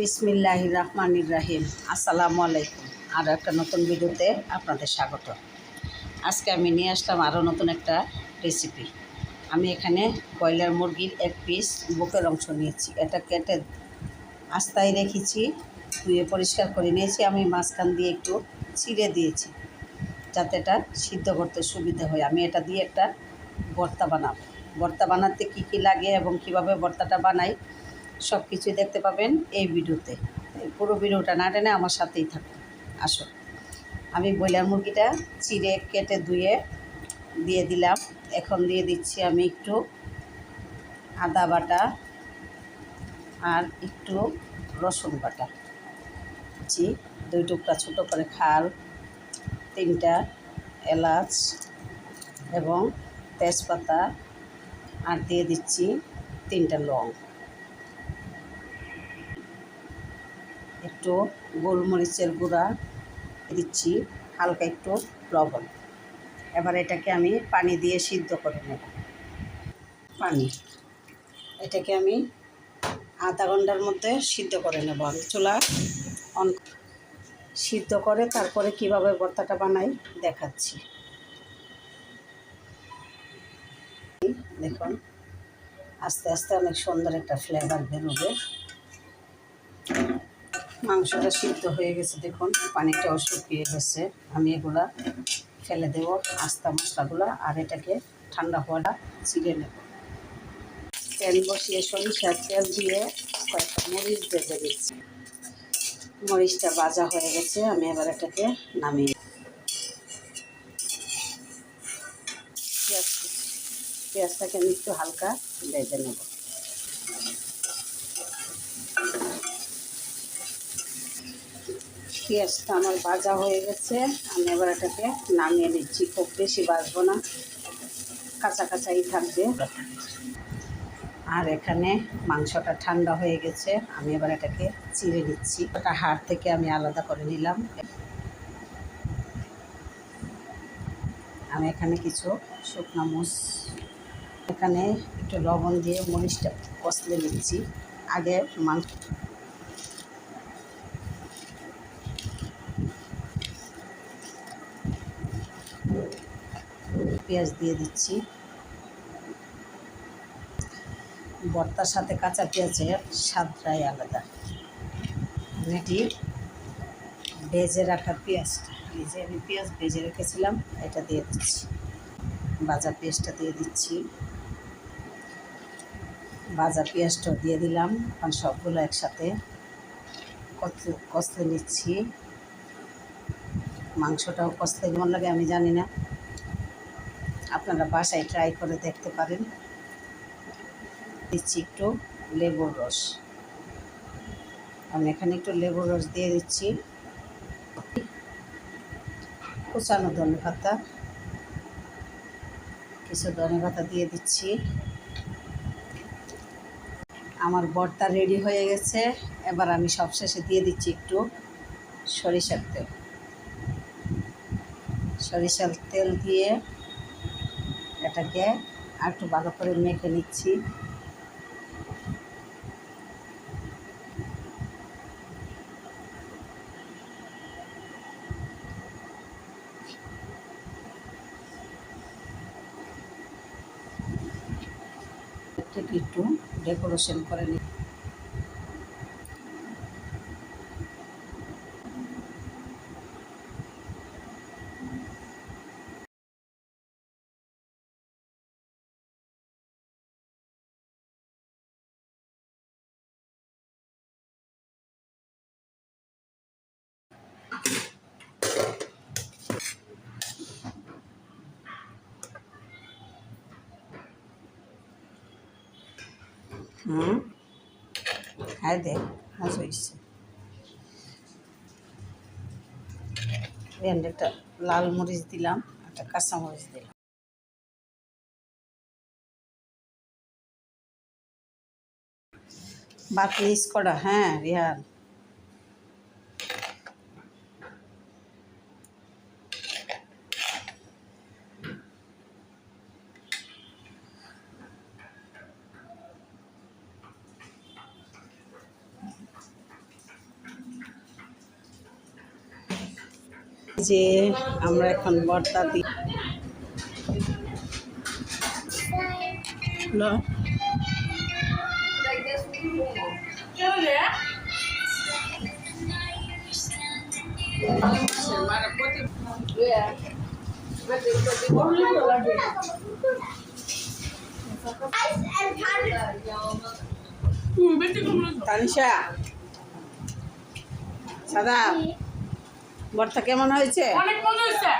বিসমিল্লাহ রহমানির রাহিম। আসসালামু আলাইকুম। আরও একটা নতুন ভিডিওতে আপনাদের স্বাগত। আজকে আমি নিয়ে আসলাম আরও নতুন একটা রেসিপি আমি এখানে ব্রয়লার মুরগির এক পিস বুকের অংশ নিয়েছি। এটা কেটে আস্তায় রেখেছি, ধুয়ে পরিষ্কার করে নিয়েছি। আমি মাঝখান দিয়ে একটু ছিঁড়ে দিয়েছি, যাতে এটা সিদ্ধ করতে সুবিধা হয়। আমি এটা দিয়ে একটা ভর্তা বানাবো। ভর্তা বানাতে কী কী লাগে এবং কীভাবে ভর্তাটা বানাই সব কিছুই দেখতে পাবেন এই ভিডিওতে। পুরো ভিডিওটা না টেনে আমার সাথেই থাকুন। আসো আমি ব্রয়লার মুরগিটা চিড়ে, কেটে, ধুয়ে দিয়ে দিলাম। এখন দিয়ে দিচ্ছি আমি একটু আদা বাটা আর একটু রসুন বাটা। দিচ্ছি দুই টুকরা ছোটো করে খাল, তিনটা এলাচ এবং তেজপাতা আর দিয়ে দিচ্ছি তিনটা লং। একটু গোলমরিচের গুঁড়া দিচ্ছি, হালকা একটু লবণ। এবার এটাকে আমি পানি দিয়ে সিদ্ধ করে নেব। পানি। এটাকে আমি আধা ঘণ্টার মধ্যে সিদ্ধ করে নেব। আমি চুলা অন সিদ্ধ করে তারপরে কীভাবে ভর্তাটা বানাই দেখাচ্ছি। দেখুন, আস্তে আস্তে অনেক সুন্দর একটা ফ্লেভার বেরোবে। মাংসটা সিদ্ধ হয়ে গেছে, দেখুন পানিটাও শুকিয়ে গেছে। আমি এগুলা ফেলে দেব, আস্তা মশলাগুলো, আর এটাকে ঠান্ডা হওয়াটা চিড়ে নেব। তেল বসিয়ে সরিষার তেল দিয়ে কয়েকটা মরিচ ভেজে দিচ্ছি। মরিচটা ভাজা হয়ে গেছে, আমি এবার এটাকে নামিয়ে পেঁয়াজ পেঁয়াজটাকে আমি একটু হালকা ভেজে নেব। পেঁয়াজটা আমার ভাজা হয়ে গেছে। আমি এবার এটাকে নামিয়ে নিচ্ছি, খুব বেশি ভাজবো না। কাঁচা কাঁচাই থাকবে। আর এখানে মাংসটা ঠান্ডা হয়ে গেছে, আমি এবার এটাকে চিড়ে নিচ্ছি। ওটা হাড় থেকে আমি আলাদা করে নিলাম। আমি এখানে কিছু শুকনো মুস এখানে একটু লবণ দিয়ে মরিচটা কষলে নিচ্ছি। আগে মাংস পেঁয়াজ দিয়ে দিচ্ছি। ভর্তার সাথে কাঁচা পেঁয়াজের স্বাদটাই আলাদা। এটি ভেজে রাখা পেঁয়াজটা। যে আমি পেঁয়াজ ভেজে রেখেছিলাম, এটা দিয়ে দিচ্ছি। ভাজা পেঁয়াজটা দিয়ে দিচ্ছি। ভাজা পেঁয়াজটাও দিয়ে দিলাম, এখন সবগুলো একসাথে কষতে নিচ্ছি। মাংসটাও কষতে কেমন লাগে আমি জানি না। আপনারা বাসায় ট্রাই করে দেখতে পারেন। দিচ্ছি একটু লেবুর রস। আমি এখানে একটু লেবুর রস দিয়ে দিচ্ছি। কুচানো ধনে পাতা। কিছু ধনে পাতা দিয়ে দিচ্ছি। আমার বরটা রেডি হয়ে গেছে। এবার আমি সবশেষে দিয়ে দিচ্ছি একটু সরিষার তেল। সরিষার তেল দিয়ে এটাকে একটু ভালো করে মেখে নিচ্ছি। একটু ডেকোরেশন করে নিই হ্যাঁ দেখ, হাঁস হয়েছে একটা লাল মরিচ দিলাম, একটা কাঁচা দিলাম। বাত মিস করা হ্যাঁ রিহান। যে আমরা এখন বর্তা দিই। তানিশা সাদা বর্তা কেমন হয়েছে? অনেক মজা হয়েছে।